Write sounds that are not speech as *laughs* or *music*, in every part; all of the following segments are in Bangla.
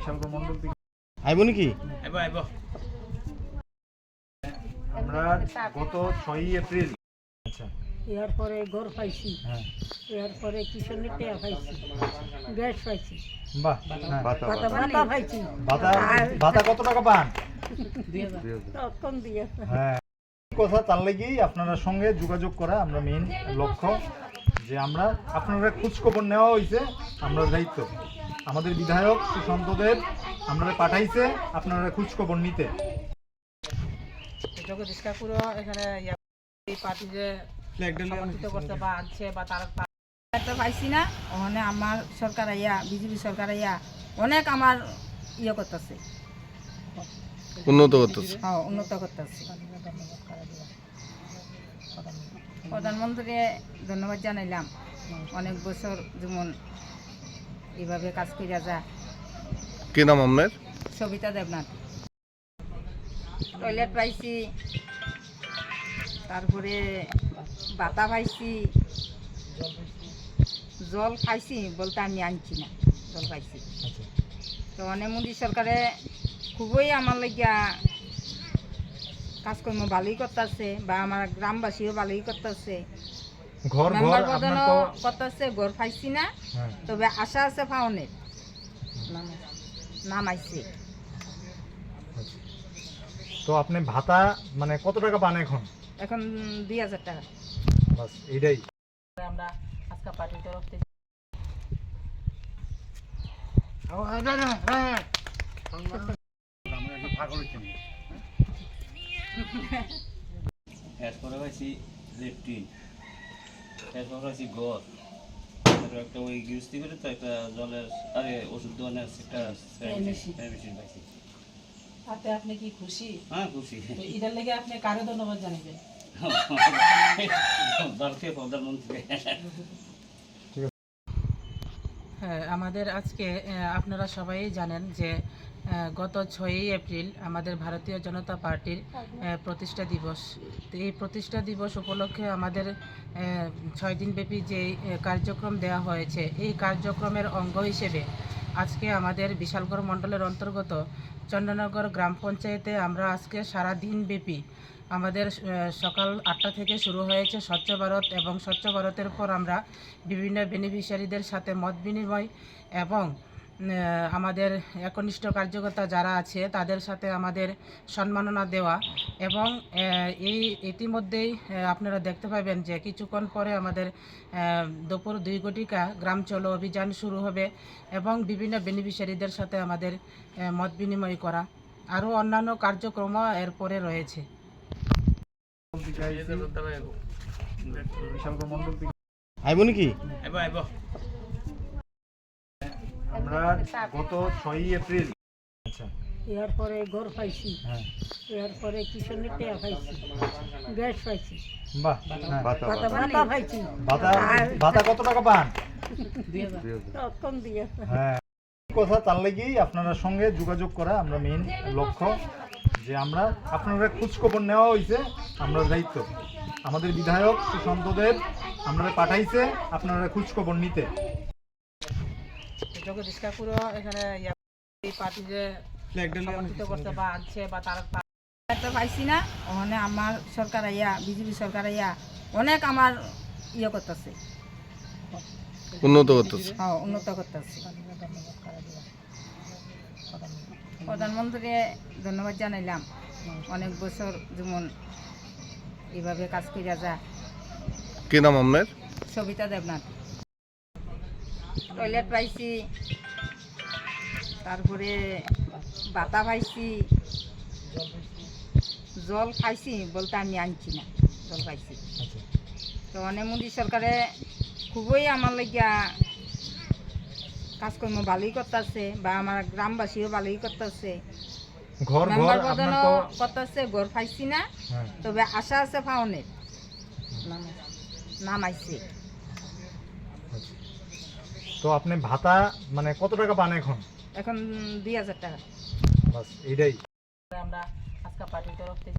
বিশালগড় মন্ডল থেকে আইব নাকি? আইব আইব। আমরা গত ছয়ই এপ্রিল আচ্ছা। ইয়ার পরে ঘর পাইছি। হ্যাঁ। ইয়ার পরে কিশোরের টেয়া পাইছি। গ্যাস পাইছি। বাহ। হ্যাঁ। পাতা পাতা পাইছি। ভাতা ভাতা কত টাকা পান? তখন দিয়ে হ্যাঁ। কথা তার লেগেই আপনারা সঙ্গে যোগাযোগ করা আমরা মেইন লক্ষ্য যে আমরা আপনারা খোঁজ খবর নেওয়া হয়েছে আমরা দায়িত্ব। আমাদের বিধায়ক সুশান্তদের আমরা পাঠাইছে আপনারা খোঁজ খবর নিতে এখানে পার্টি যে করতে বা আনছে বা তারা একটা পাইছি না ওখানে আমার সরকার আইয়া বিজেপি সরকার আইয়া অনেক আমার ইয়ে করতেছে। উন্নত করতেছে। হ্যাঁ উন্নত করতেছে। প্রধানমন্ত্রী ধন্যবাদ জানাইলাম। অনেক বছর যেমন এইভাবে কাজ করে যা কি নাম আপনার? সবিতা দেবনাথ। টয়লেট পাইছি তারপরে বাতা পাইছি জল খাইছি বলতে আমি আনছি না জল পাইছি। আচ্ছা। তো অনেক মোদী সরকারে খুবই আমার লাগিয়া কাজকর্ম ভালোই করতেছে বা আমার গ্রামবাসীও ভালোই করতেছে। ঘর ঘর তো করতেছে ঘর পাইছি না। হ্যাঁ। তবে আশা আছে পাওনের নাম আইছে আচ্ছা। তো আপনি ভাতা মানে কত টাকা পান এখন? এখন দুই হাজার টাকা। বাস এইটাই। আমরা আজকা পার্টির তরফ থেকে এরপরে পাইছি লেফটিন। এরপর পাইছি গড় তারপর একটা ওই গৃহস্থী করে তো একটা জলের আরে ওষুধ দোকানের একটা। মেশিন পাইছি। তাতে আপনি কি খুশি? হ্যাঁ খুশি। এটার লেগে আপনি কারও ধন্যবাদ জানাবেন *laughs* ভারতীয় প্রধানমন্ত্রী। হ্যাঁ আমাদের আজকে আপনারা সবাই জানেন যে গত ছয়ই এপ্রিল আমাদের ভারতীয় জনতা পার্টির প্রতিষ্ঠা দিবস। তো এই প্রতিষ্ঠা দিবস উপলক্ষে আমাদের ছয় দিনব্যাপী যে কার্যক্রম দেওয়া হয়েছে, এই কার্যক্রমের অঙ্গ হিসেবে আজকে আমাদের বিশালগড় মণ্ডলের অন্তর্গত চন্দ্রনগর গ্রাম পঞ্চায়েতে আমরা আজকে সারা দিনব্যাপী আমাদের সকাল আটটা থেকে শুরু হয়েছে স্বচ্ছ ভারত এবং স্বচ্ছ ভারতের পর আমরা বিভিন্ন বেনিফিশিয়ারিদের সাথে মত বিনিময় এবং আমাদের একনিষ্ঠ কার্যকর্তা যারা আছে তাদের সাথে আমাদের সম্মাননা দেওয়া এবং এই ইতিমধ্যেই আপনারা দেখতে পাবেন যে কিছুক্ষণ পরে আমাদের দুপুর দুই ঘটিকা গ্রাম চলো অভিযান শুরু হবে এবং বিভিন্ন বেনিফিশিয়ারিদের সাথে আমাদের মত বিনিময় করা। আরও অন্যান্য কার্যক্রমও এরপরে রয়েছে থেকে আইছি, বিশালগড় মন্ডল থেকে আইব নাকি? আইব আইব। আমরা গত ছয়ই এপ্রিল আচ্ছা। ইয়ার পরে ঘর পাইছি। হ্যাঁ। পরে কিশোরের টেয়া পাইছি। গ্যাস পাইছি। বাহ। হ্যাঁ পাতা পাতা পাইছি। ভাতা ভাতা কত টাকা পান? তখন দিয়ে। হ্যাঁ। কথা তার লেগেই আপনারা সঙ্গে যোগাযোগ করা আমরা মেইন লক্ষ্য। যে আমরা আপনারা খোঁজ খবর নেওয়া হয়েছে আমরা দায়িত্ব। আমাদের বিধায়ক সুশান্তদের আমরা পাঠাইছে আপনারা খোঁজ খবর নিতে জগদীশ এখানে পার্টি যে সমর্থিত করতে বা আনছে বা তারা পাইছি না ওখানে আমার সরকার আইয়া বিজেপি সরকার আইয়া অনেক আমার ইয়ে করতেছে। উন্নত করতেছে। হ্যাঁ উন্নত করতেছে। প্রধানমন্ত্রী ধন্যবাদ জানাইলাম। অনেক বছর যেমন এইভাবে কাজ করে যা। কি নাম আপনার? সবিতা দেবনাথ। টয়লেট পাইছি তারপরে বাতা পাইছি জল খাইছি বলতে আমি আনছি না জল পাইছি আচ্ছা। তো অনেক মোদী সরকারে খুবই আমার লাগিয়া কাজকর্ম ভালোই করতেছে বা আমার গ্রামবাসীও ভালোই করতেছে। ঘর ঘর আপনার করতেছে ঘর পাইছি না হ্যাঁ। তবে আশা আছে পাওনের নাম আইছে আচ্ছা। তো আপনি ভাতা মানে কত টাকা পান এখন? এখন দুই হাজার টাকা। বাস এইটাই। আমরা আজকা পার্টির তরফ থেকে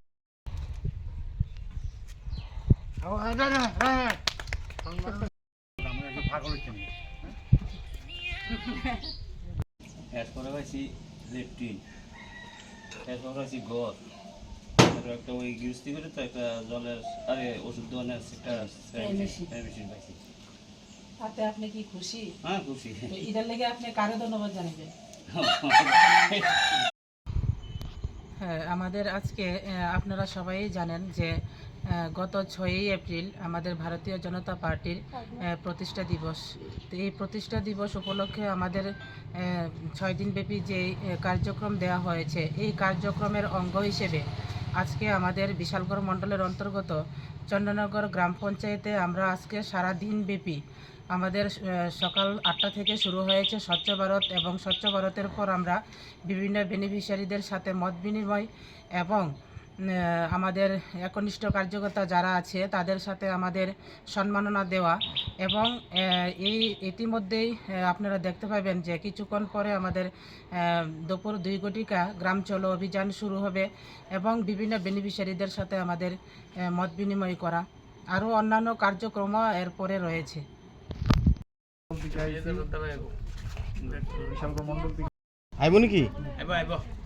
এরপরে পাইছি লেফটিন এরপর পাইছি গড়। আর একটা ওই গৃহস্থী করে তো একটা জলের আরে ওষুধ দোকানের একটা মেশিন পাইছি। তাতে আপনি কি খুশি? হ্যাঁ খুশি। এটার লেগে আপনি কারও ধন্যবাদ জানাবেন। *laughs* হ্যাঁ আমাদের আজকে আপনারা সবাই জানেন যে গত ছয়ই এপ্রিল আমাদের ভারতীয় জনতা পার্টির প্রতিষ্ঠা দিবস। তো এই প্রতিষ্ঠা দিবস উপলক্ষে আমাদের ছয় দিনব্যাপী যে কার্যক্রম দেওয়া হয়েছে, এই কার্যক্রমের অঙ্গ হিসেবে আজকে আমাদের বিশালগড় মণ্ডলের অন্তর্গত চন্দ্রনগর গ্রাম পঞ্চায়েতে আমরা আজকে সারা দিন ব্যাপী আমাদের সকাল আটটা থেকে শুরু হয়েছে স্বচ্ছ ভারত এবং স্বচ্ছ ভারতের পর আমরা বিভিন্ন বেনিফিশিয়ারিদের সাথে মত বিনিময় এবং আমাদের একনিষ্ঠ কার্যকর্তা যারা আছে তাদের সাথে আমাদের সম্মাননা দেওয়া এবং এই ইতিমধ্যেই আপনারা দেখতে পাবেন যে কিছুক্ষণ পরে আমাদের দুপুর দুই ঘটিকা গ্রাম চলো অভিযান শুরু হবে এবং বিভিন্ন বেনিফিশিয়ারিদের সাথে আমাদের মত বিনিময় করা। আরও অন্যান্য কার্যক্রমও এরপরে রয়েছে। মন্ডল থেকে আইব নাকি?